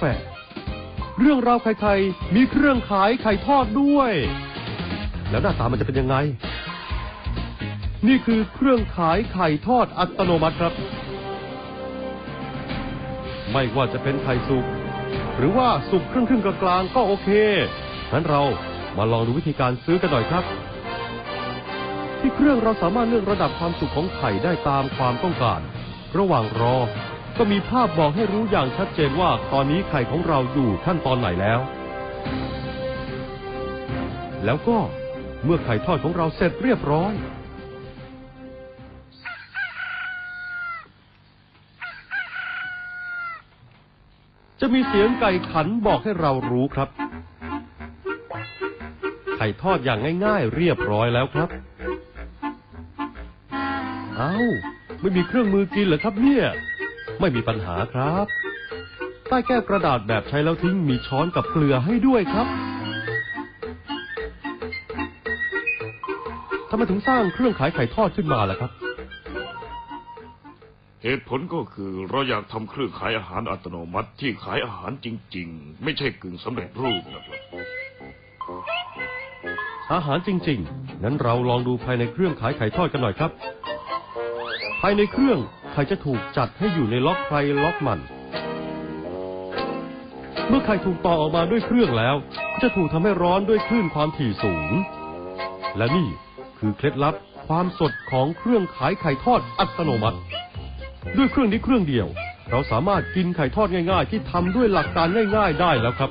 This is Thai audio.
แฟ เรื่องราวไข่ๆมีเครื่องขายไข่ทอดด้วย แล้วหน้าตามันจะเป็นยังไง นี่คือเครื่องขายไข่ทอดอัตโนมัติครับ ไม่ว่าจะเป็นไข่สุกหรือว่าสุกครึ่งครึ่งๆกลางๆก็โอเคงั้นเรามาลองดูวิธีการซื้อกันหน่อยครับ ที่เครื่องเราสามารถเลือกระดับความสุกของไข่ได้ตามความต้องการ ระหว่างรอ ก็มีภาพบอกให้รู้อย่างชัดเจนว่าตอนนี้ไข่ของเราอยู่ขั้นตอนไหนแล้ว แล้วก็เมื่อไข่ทอดของเราเสร็จเรียบร้อย จะมีเสียงไก่ขันบอกให้เรารู้ครับ ไข่ทอดอย่างง่ายๆ เรียบร้อยแล้วครับ เอา้า ไม่มีเครื่องมือกินเหรอครับเนี่ย ไม่มีปัญหาครับ ใต้แก้วกระดาษแบบใช้แล้วทิ้งมีช้อนกับเกลือให้ด้วยครับทำไมถึงสร้างเครื่องขายไข่ทอดขึ้นมาล่ะครับ เหตุผลก็คือเราอยากทำเครื่องขายอาหารอัตโนมัติที่ขายอาหารจริง ๆ ไม่ใช่กึ่งสำเร็จรูปนะครับอาหารจริง ๆ นั้นเราลองดูภายในเครื่องขายไข่ทอดกันหน่อยครับ ภายในเครื่อง ไข่จะถูกจัดให้อยู่ในล็อกใครล็อกมัน เมื่อไข่ถูกต่อออกมาด้วยเครื่องแล้ว จะถูกทำให้ร้อนด้วยคลื่นความถี่สูง และนี่คือเคล็ดลับความสดของเครื่องขายไข่ทอดอัตโนมัติ ด้วยเครื่องนี้เครื่องเดียว เราสามารถกินไข่ทอดง่าย ๆ ที่ทำด้วยหลักการง่าย ๆ ได้แล้วครับ